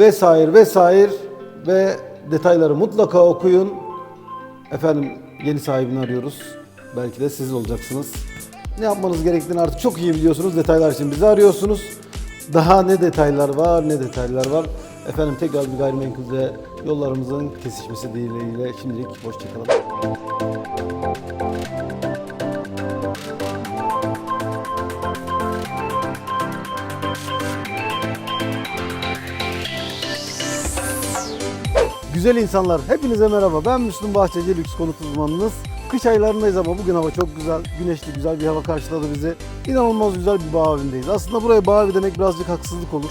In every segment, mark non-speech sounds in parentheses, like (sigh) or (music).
vesaire vesaire ve detayları mutlaka okuyun. Efendim yeni sahibini arıyoruz. Belki de siz olacaksınız. Ne yapmanız gerektiğini artık çok iyi biliyorsunuz. Detaylar için bizi arıyorsunuz. Daha ne detaylar var, ne detaylar var. Efendim tekrar bir gayrimenkulde yollarımızın kesişmesi dileğiyle şimdilik hoşçakalın. Güzel insanlar, hepinize merhaba. Ben Müslüm Bahçeci, lüks konut uzmanınız. Kış aylarındayız ama bugün hava çok güzel, güneşli, güzel bir hava karşıladı bizi. İnanılmaz güzel bir bağ evindeyiz. Aslında buraya bağ evi demek birazcık haksızlık olur.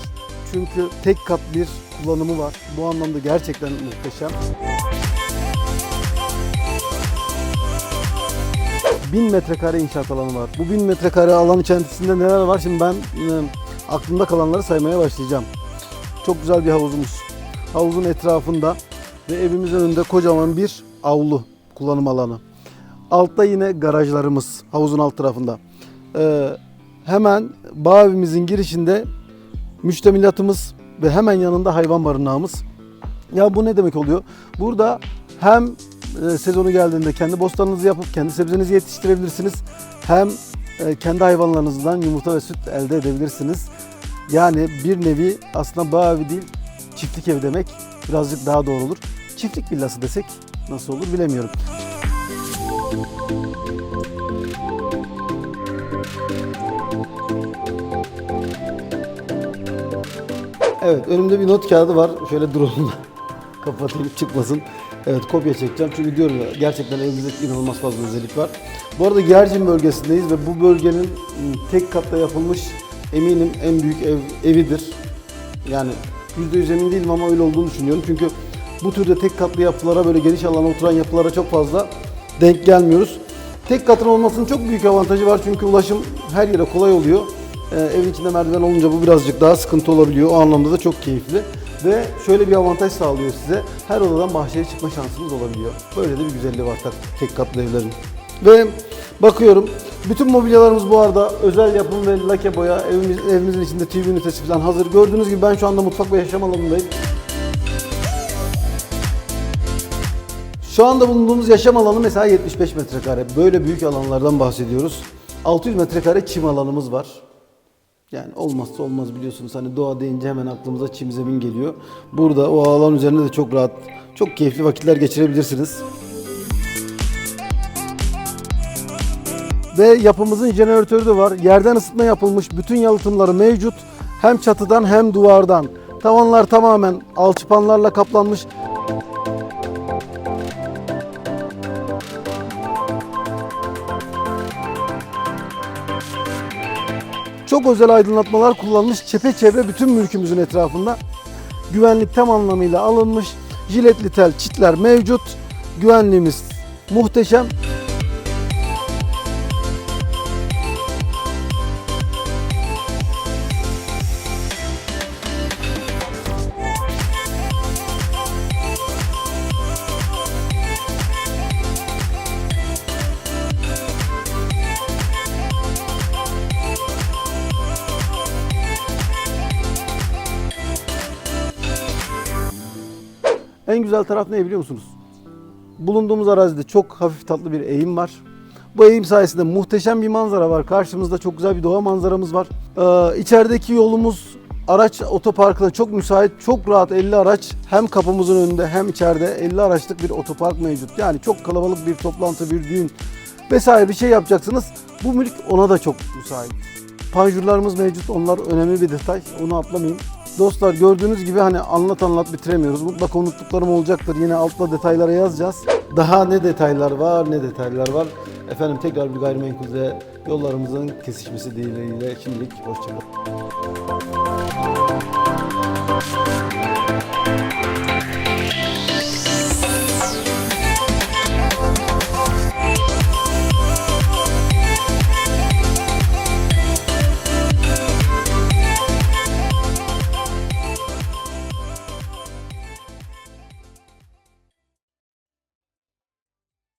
Çünkü tek kat bir kullanımı var. Bu anlamda gerçekten muhteşem. 1000 metrekare inşaat alanı var. Bu 1000 metrekare alan içerisinde neler var? Şimdi ben e, aklımda kalanları saymaya başlayacağım. Çok güzel bir havuzumuz. Havuzun etrafında ve evimizin önünde kocaman bir avlu kullanım alanı. Altta yine garajlarımız havuzun alt tarafında. Ee, hemen bağ evimizin girişinde müştemilatımız ve hemen yanında hayvan barınağımız. Ya bu ne demek oluyor? Burada hem e, sezonu geldiğinde kendi bostanınızı yapıp kendi sebzenizi yetiştirebilirsiniz. Hem e, kendi hayvanlarınızdan yumurta ve süt elde edebilirsiniz. Yani bir nevi aslında bağ evi değil, çiftlik evi demek birazcık daha doğru olur. Çiftlik villası desek nasıl olur bilemiyorum. Evet önümde bir not kağıdı var. Şöyle drone'la (laughs) kapatayım çıkmasın. Evet kopya çekeceğim çünkü diyorum ya gerçekten evimizde inanılmaz fazla özellik var. Bu arada Gercin bölgesindeyiz ve bu bölgenin ım, tek katta yapılmış eminim en büyük ev evidir. Yani %100 emin değilim ama öyle olduğunu düşünüyorum. Çünkü bu türde tek katlı yapılara böyle geniş alana oturan yapılara çok fazla denk gelmiyoruz. Tek katın olmasının çok büyük avantajı var çünkü ulaşım her yere kolay oluyor. Ee, evin içinde merdiven olunca bu birazcık daha sıkıntı olabiliyor. O anlamda da çok keyifli. Ve şöyle bir avantaj sağlıyor size. Her odadan bahçeye çıkma şansınız olabiliyor. Böyle de bir güzelliği var tek- katlı evlerin. Ve bakıyorum bütün mobilyalarımız bu arada özel yapım ve lake boya evimiz, evimizin içinde TV ünitesi falan hazır. Gördüğünüz gibi ben şu anda mutfak ve yaşam alanındayım. Şu anda bulunduğumuz yaşam alanı mesela 75 metrekare. Böyle büyük alanlardan bahsediyoruz. 600 metrekare çim alanımız var. Yani olmazsa olmaz biliyorsunuz hani doğa deyince hemen aklımıza çim zemin geliyor. Burada o alan üzerinde de çok rahat, çok keyifli vakitler geçirebilirsiniz. Ve yapımızın jeneratörü de var. Yerden ısıtma yapılmış. Bütün yalıtımları mevcut. Hem çatıdan hem duvardan. Tavanlar tamamen alçıpanlarla kaplanmış. Çok özel aydınlatmalar kullanılmış. Çepeçevre bütün mülkümüzün etrafında. Güvenlik tam anlamıyla alınmış. Jiletli tel çitler mevcut. Güvenliğimiz muhteşem. En güzel taraf ne biliyor musunuz? Bulunduğumuz arazide çok hafif tatlı bir eğim var. Bu eğim sayesinde muhteşem bir manzara var. Karşımızda çok güzel bir doğa manzaramız var. Ee, içerideki yolumuz araç otoparkına çok müsait, çok rahat 50 araç hem kapımızın önünde hem içeride 50 araçlık bir otopark mevcut. Yani çok kalabalık bir toplantı, bir düğün vesaire bir şey yapacaksınız. Bu mülk ona da çok müsait. Panjurlarımız mevcut. Onlar önemli bir detay. Onu atlamayayım. Dostlar gördüğünüz gibi hani anlat anlat bitiremiyoruz. Mutlaka unuttuklarım olacaktır. Yine altta detaylara yazacağız. Daha ne detaylar var ne detaylar var. Efendim tekrar bir gayrimenkulde yollarımızın kesişmesi dileğiyle şimdilik hoşçakalın.